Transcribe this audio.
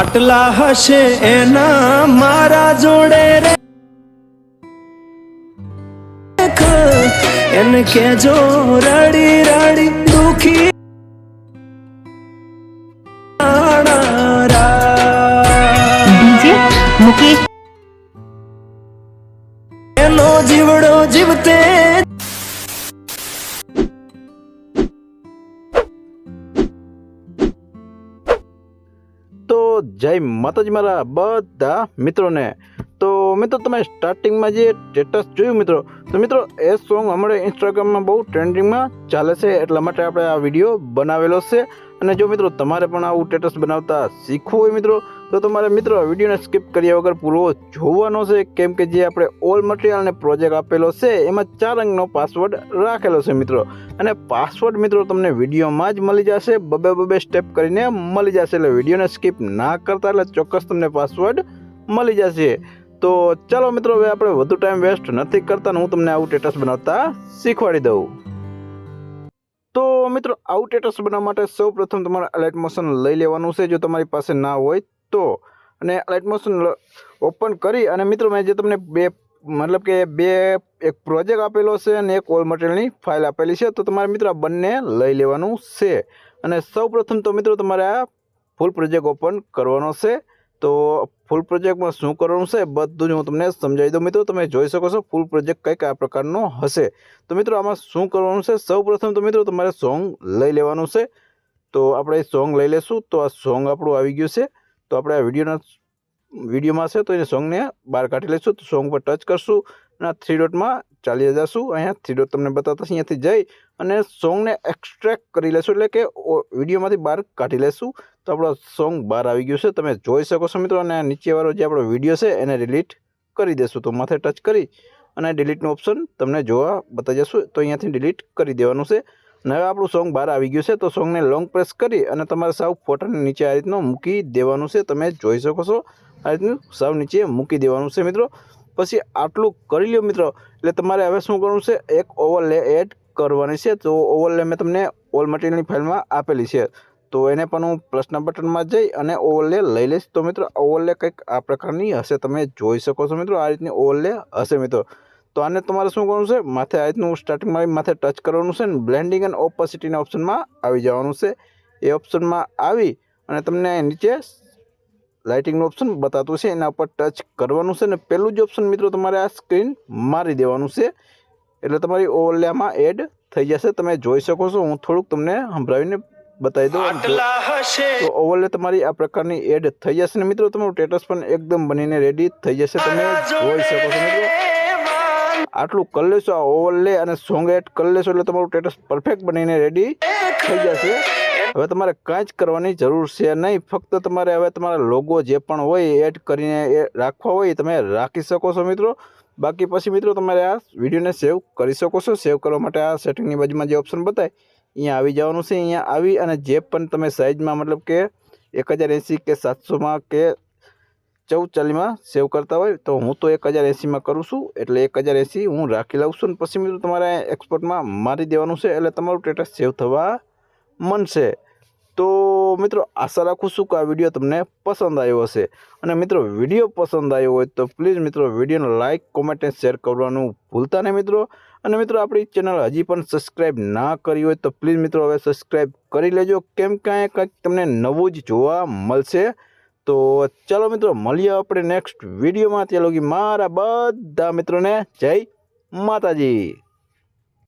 આટલા હશે એના મારા જોડે રે. એને કેજો રડી રડી દુખી. મુકેશ. એનો જીવડો જીવતે તો જય માતાજી મારા બધા મિત્રોને. તો મિત્રો, તમે સ્ટાર્ટિંગમાં જે સ્ટેટસ જોયું મિત્રો, તો મિત્રો, એ સોંગ હમણાં ઇન્સ્ટાગ્રામમાં બહુ ટ્રેન્ડિંગમાં ચાલે છે, એટલા માટે આપણે આ વીડિયો બનાવેલો છે. અને જો મિત્રો, તમારે પણ આવું સ્ટેટસ બનાવતા શીખવું હોય મિત્રો તો તમારે મિત્રો વિડીયોને સ્કીપ કર્યા વગર પૂરો જોવાનો છે. કેમ કે જે આપણે ઓલ મટીરિયલ અને પ્રોજેક્ટ આપેલો છે, એમાં ચાર અંકનો પાસવર્ડ રાખેલો છે મિત્રો. અને પાસવર્ડ મિત્રો તમને વિડીયોમાં જ મળી જશે. બબે બબે સ્ટેપ કરીને મળી જશે. એટલે વિડીયોને સ્કીપ ના કરતા એટલે ચોક્કસ તમને પાસવર્ડ મળી જશે. તો ચાલો મિત્રો, હવે આપણે વધુ ટાઈમ વેસ્ટ નથી કરતા હું તમને આવું સ્ટેટસ બનાવતા શીખવાડી દઉં. તો મિત્રો, આવું સ્ટેટસ બનાવવા માટે સૌ પ્રથમ તમારે અલર્ટ મોશન લઈ લેવાનું છે. જો તમારી પાસે ના હોય તો અને અલાઇટ મોશન ઓપન કરી અને મિત્રો મેં જે તમને બે મતલબ કે બે એક પ્રોજેક્ટ આપેલો છે અને એક ઓલ મટીરિયલની ફાઇલ આપેલી છે, તો તમારે મિત્રો આ બંને લઈ લેવાનું છે. અને સૌ પ્રથમ તો મિત્રો તમારે આ ફૂલ પ્રોજેક્ટ ઓપન કરવાનો છે. તો ફૂલ પ્રોજેક્ટમાં શું કરવાનું છે બધું જ હું તમને સમજાવી દઉં. મિત્રો તમે જોઈ શકો છો ફૂલ પ્રોજેક્ટ કંઈક આ પ્રકારનો હશે. તો મિત્રો આમાં શું કરવાનું છે? સૌપ્રથમ તો મિત્રો તમારે સોંગ લઈ લેવાનું છે. તો આપણે સોંગ લઈ લેશું. તો આ સોંગ આપણું આવી ગયું છે. તો આપણે આ વિડીયોના વિડીયોમાં છે તો એ સોંગને બહાર કાઢી લઈશું. તો સોંગ પર ટચ કરશું અને આ થ્રી ડોટમાં ચાલી જશું. અહીંયા થ્રી ડોટ તમને બતાવતા અહીંયાથી જઈ અને સોંગને એક્સ્ટ્રેક્ટ કરી લેશું એટલે કે વિડીયોમાંથી બહાર કાઢી લેશું તો આપણો સોંગ બહાર આવી ગયું છે. તમે જોઈ શકો છો મિત્રો. અને નીચેવાળો જે આપણો વીડિયો છે એને ડિલીટ કરી દેશું. તો માથે ટચ કરી અને ડિલીટનું ઓપ્શન તમને જોવા બતાવી જશું. તો અહીંયાથી ડિલીટ કરી દેવાનું છે. અને આપણું સોંગ બહાર આવી ગયું છે, તો સોંગને લોંગ પ્રેસ કરી અને તમારે સાવ ફોટાને નીચે આ રીતનું મૂકી દેવાનું છે. તમે જોઈ શકો છો, આ રીતનું સાવ નીચે મૂકી દેવાનું છે મિત્રો. પછી આટલું કરી લ્યો મિત્રો, એટલે તમારે હવે શું કરવું છે, એક ઓવરલે એડ કરવાની છે. તો ઓવરલે મેં તમને ઓલ મટીરિયલની ફાઇલમાં આપેલી છે. તો એને પણ હું પ્લસના બટનમાં જઈ અને ઓવરલે લઈ લઈશ. તો મિત્રો ઓવરલે કંઈક આ પ્રકારની હશે. તમે જોઈ શકો છો મિત્રો, આ રીતની ઓવરલે હશે મિત્રો. તો આને તમારે શું કરવાનું છે? માથે આ રીતનું સ્ટાર્ટિંગમાં આવી માથે ટચ કરવાનું છે ને બ્લેન્ડિંગ એન્ડ ઓપોસિટીના ઓપ્શનમાં આવી જવાનું છે. એ ઓપ્શનમાં આવી અને તમને નીચે લાઇટિંગનું ઓપ્શન બતાતું છે. એના ઉપર ટચ કરવાનું છે ને પહેલું જ ઓપ્શન મિત્રો તમારે આ સ્ક્રીન મારી દેવાનું છે. એટલે તમારી ઓવરલેમાં એડ થઈ જશે. તમે જોઈ શકો છો. હું થોડુંક તમને સંભળાવીને બતાવી દઉં. તો ઓવરલે તમારી આ પ્રકારની એડ થઈ જશે ને મિત્રો. તમારું સ્ટેટસ પણ એકદમ બનીને રેડી થઈ જશે. તમે જોઈ શકો છો મિત્રો. આટલું કરી લેશો આ ઓવરલે અને સોંગ એડ કરી લેશો એટલે તમારું સ્ટેટસ પરફેક્ટ બનીને રેડી થઈ જશે. હવે તમારે કાંઈ જ કરવાની જરૂર છે નહીં. ફક્ત તમારે હવે તમારા લોગો જે પણ હોય એડ કરીને એ રાખવા હોય તમે રાખી શકો છો મિત્રો. બાકી પછી મિત્રો તમારે આ વિડીયોને સેવ કરી શકો છો. સેવ કરવા માટે આ સેટિંગની બાજુમાં જે ઓપ્શન બતાય, અહીંયા આવી જવાનું છે. અહીંયા આવી અને જે પણ તમે સાઇઝમાં મતલબ કે એક હજાર એંસી કે સાતસોમાં કે ચૌદ ચાલીમાં સેવ કરતા હોય, તો હું તો એક હજાર એંસીમાં કરું છું, એટલે એક હજાર એંસી હું રાખી લઉં છું. અને પછી મિત્રો તમારે એક્સપોર્ટમાં મારી દેવાનું છે, એટલે તમારું ટેટસ સેવ થવા મનશે તો મિત્રો આશા રાખું છું કે આ વીડિયો તમને પસંદ આવ્યો હશે. અને મિત્રો વીડિયો પસંદ આવ્યો હોય તો પ્લીઝ મિત્રો વિડીયોને લાઇક કોમેન્ટ અને શેર કરવાનું ભૂલતા નહીં મિત્રો. અને મિત્રો આપણી ચેનલ હજી પણ સબસ્ક્રાઈબ ના કરી હોય તો પ્લીઝ મિત્રો હવે સબસ્ક્રાઈબ કરી લેજો. કેમ કાંઈ કંઈક તમને નવું જ જોવા મળશે. તો ચાલો મિત્રો મળીએ આપણે નેક્સ્ટ વિડીયોમાં ત્યાં લગી મારા બધા મિત્રોને જય માતાજી.